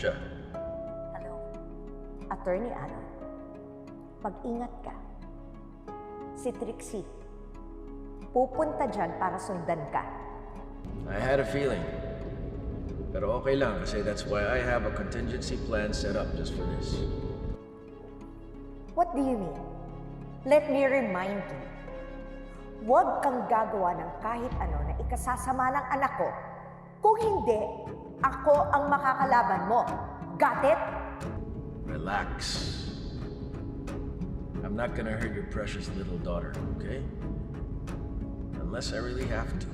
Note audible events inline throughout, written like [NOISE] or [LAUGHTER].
siya? Hello. Attorney Alan, mag-ingat ka. Si Trixie, pupunta dyan para sundan ka. I had a feeling. Pero okay lang kasi that's why I have a contingency plan set up just for this. What do you mean? Let me remind you. Huwag kang gagawa ng kahit ano na ikasasama ng anak ko. Kung hindi, ako ang makakalaban mo. Got it? Relax. I'm not gonna hurt your precious little daughter, okay? Unless I really have to.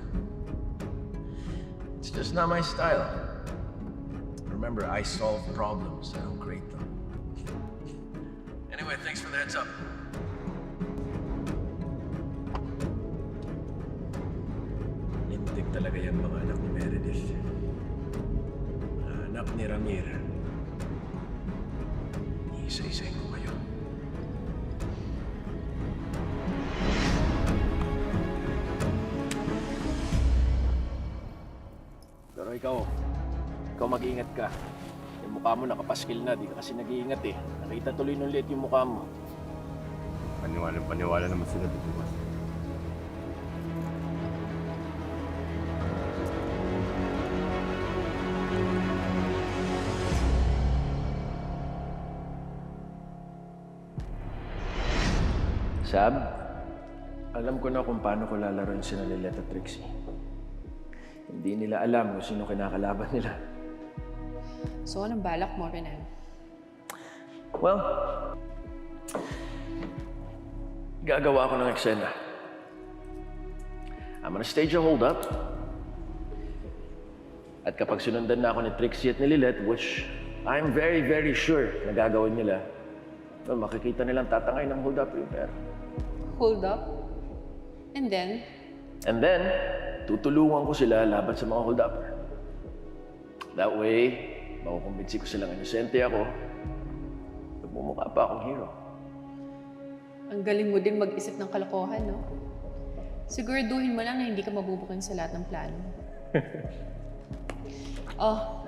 It's just not my style. Remember, I solve problems, I don't create them. Anyway, thanks for the heads up. Lintik talaga yan mga anak ni Ramir. Isa-isayin ko kayo. Pero ikaw, ikaw mag-iingat ka. Yung mukha mo nakapaskil na, di ka kasi nag-iingat eh. Nakita tuloy nung liit yung mukha mo. Paniwala, paniwala naman sila dito, Sab, alam ko na kung paano ko lalaroin si Lilet at Trixie. Hindi nila alam kung sino kinakalaban nila. So, anong balak mo, Renan? Well, gagawa ako ng eksena. I'm gonna stage a hold-up. At kapag sinundan na ako ni Trixie at ni Lilet, which I'm very, very sure na gagawin nila, well, makikita nilang tatangay ng hold-up yung pera. Hold up? And then, And then, tutulungan ko sila laban sa mga hold-upper. That way, makukumbinsi ko silang inosente ako. Nagmumukha pa akong hero. ang galing mo din mag-isip ng kalokohan, no? Siguraduhin mo lang na hindi ka mabubukin sa lahat ng plano. [LAUGHS] oh,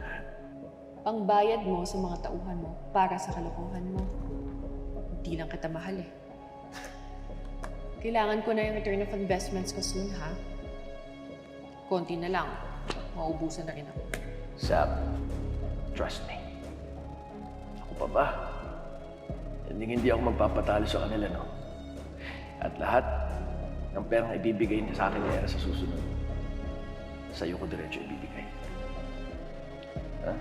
pangbayad mo sa mga tauhan mo para sa kalokohan mo. Hindi lang kita mahal eh. Kailangan ko na yung return of investments ko soon, ha? Konti na lang. Maubusan na rin ako. Sab, trust me. Ako pa ba? Hindi hindi ako magpapatalo sa kanila, no? At lahat ng perang ibibigay niya sa akin ni Era sa susunod, sa'yo ko diretso ibibigay. Ha?